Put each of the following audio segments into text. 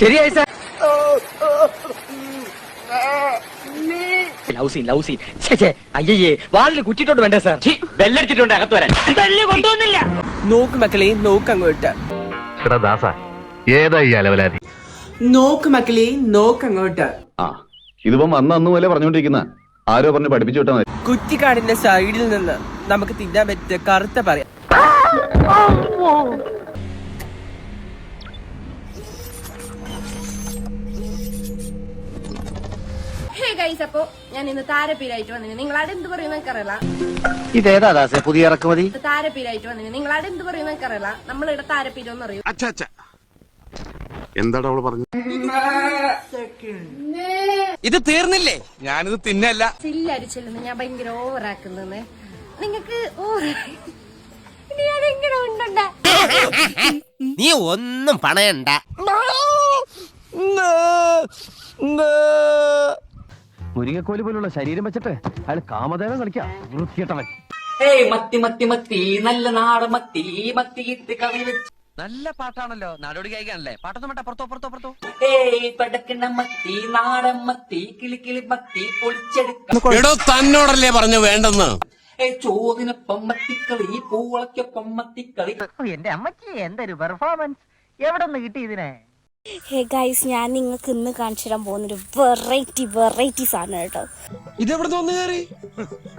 ശരിയായി sir. Love scene love scene അയ്യേ വാളിൽ കുറ്റിട്ടോണ്ട് വേണ്ട സാർ? ബെല്ലടിച്ചിട്ടുണ്ട് അകത്ത് വരാൻ. ബെല്ല് കൊണ്ടുവന്നില്ല. നോക്ക് മക്കളെ നോക്ക് അങ്ങോട്ട്. ദാസ അലവലാതി? നോക്ക് മക്കളെ നോക്ക് അങ്ങോട്ട്. ആ ഇതിപ്പം അന്ന് അന്ന് പോലെ പറഞ്ഞുകൊണ്ടിരിക്കുന്ന. ആരോ പറഞ്ഞ് പഠിപ്പിച്ചു വിട്ടാൽ മതി. കുറ്റിക്കാടിന്റെ സൈഡിൽ നിന്ന് നമുക്ക് തിന്നാൻ പറ്റിയ കറുത്ത പറയാം. ഹേ ഗൈസ് അപ്പോ ഞാൻ ഇന്ന് താരപ്പീരായിട്ട് വന്നിന്. നിങ്ങളാടെ എന്ത് പറയുന്ന എനിക്കറിയില്ല. ഇതേതാ ദാസേ പുതിയ ഇറക്കുമതി? താരപ്പീരായിട്ട് വന്നിന്. നിങ്ങളാടെ എന്ത് പറയുന്ന എനിക്കറിയില്ല. നമ്മളിവിടെ താരപ്പീരെന്ന് അറിയും അച്ഛ അച്ഛ. എന്താണ് അവൾ പറഞ്ഞു? ഇത് തീർന്നില്ലേ? ഞാനിത് തിന്നല്ല. ചില്ലടിച്ചില്ലെന്ന് ഞാൻ ഭയങ്കര ഓവറാക്കുന്നത് നിങ്ങക്ക് ഓവർ ഞാൻ എങ്ങനെ ഉണ്ടണ്ട. നീ ഒന്നും പണയണ്ട. മുരിങ്ങക്കോൽ പോലുള്ള ശരീരം വെച്ചിട്ട് അയാൾ കാമദേവൻ കളിക്കാം. ഏയ് മത്തി മത്തി മത്തി നല്ല നാടൻ മത്തി മത്തി ഇട്ട് കവി വെച്ച്. നല്ല പാട്ടാണല്ലോ. നാടോടി കഴിക്കാനല്ലേ പാട്ടൊന്നും വേണ്ട പുറത്തോ പുറത്തോ പുറത്തോ. ഏയ് പടക്കണ മത്തി നാടൻ മത്തി കിളി കിളി മത്തി പൊളിച്ചെടുക്കാം. എടോ തന്നോടല്ലേ പറഞ്ഞു വേണ്ടെന്ന്. ഏയ് ചോറിനൊപ്പം മത്തിക്കളി പൂളയ്ക്കൊപ്പം മത്തിക്കളി. എന്റെ അമ്മച്ചി എന്തൊരു പെർഫോമൻസ് എവിടെ നിന്ന് കിട്ടി ഇതിനെ? ഹേ ഗൈസ് ഞാൻ നിങ്ങൾക്ക് ഇന്ന് കാണിച്ചു തരാൻ പോകുന്നൊരു വെറൈറ്റി വെറൈറ്റി സാധനം കേട്ടോ. ഇതെവിടെ കയറി?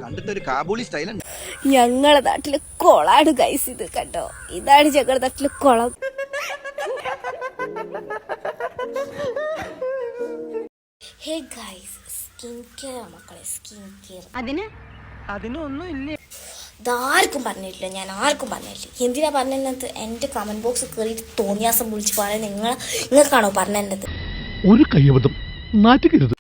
കണ്ടിട്ടൊരു കാബൂളി സ്റ്റൈലുണ്ട് ഞങ്ങളെ നാട്ടിൽ കൊളാണ് ഗൈസ് ഇത് കണ്ടോ? ഇതാണ് ഞങ്ങളുടെ നാട്ടിൽ കുളം. ഹേ ഗൈസ് സ്കിൻ കെയർ മക്കളെ സ്കിൻ കെയർ അതിന്? അതിനൊന്നും ഇല്ല. ഇതാർക്കും പറഞ്ഞിട്ടില്ല ഞാൻ ആർക്കും പറഞ്ഞിട്ടില്ല. എന്തിനാ പറഞ്ഞത് എന്റെ കമന്റ് ബോക്സ് കയറിയിട്ട് തോന്നിയാസം വിളിച്ച് പറയാൻ നിങ്ങൾ നിങ്ങൾക്കാണോ പറഞ്ഞത് ഒരു കൈവതം നാറ്റുകരുത്